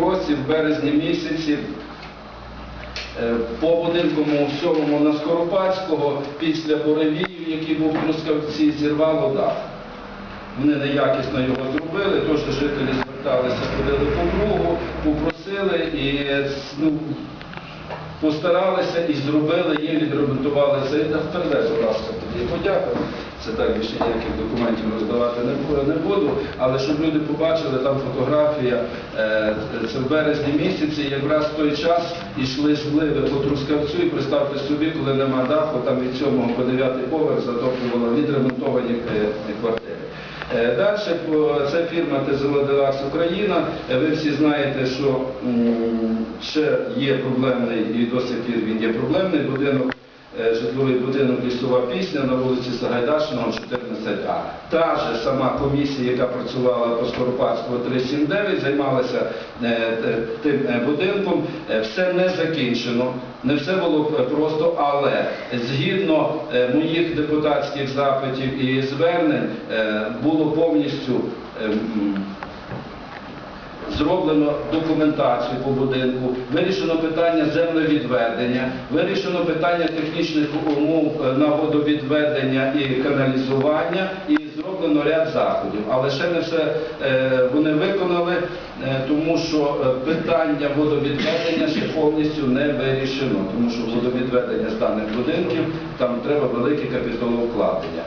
році, в березні місяці, е, по будинку всьому на Скоропадського після буревію, який був в Трускавці, зірвало дах. Вони неякісно його зробили, тож жителі зверталися, ходили по кругу, попросили і ну, постаралися і зробили, їм відремонтували дах. Передай, будь ласка, тоді подяка. Це так більше ніяких документів роздавати не буду, але щоб люди побачили, там фотографія, е, це в березні місяці, якраз в той час йшли зливи по Трускавцю, і представте собі, коли нема даху, там від 7 по 9 поверх затоплювало відремонтовані е, квартири. Далі це фірма Тезелоделакс Україна. Е, Ви всі знаєте, що ще є проблемний і до сих пір він є проблемний будинок. е, Житловий будинок лісова пісня на вулиці Сагайдачного, 14А. Та ж сама комісія, яка працювала по Скоропадського 379, займалася е, тим е, будинком. Все не закінчено, не все було просто, але згідно моїх депутатських запитів і звернень було повністю е, м, Зроблено документацію по будинку, вирішено питання землевідведення, вирішено питання технічних умов е, на водовідведення і каналізування, і зроблено ряд заходів. Але ще не все е, вони виконали, е, тому що питання водовідведення ще повністю не вирішено, тому що водовідведення з даних будинків там треба велике капіталовкладення.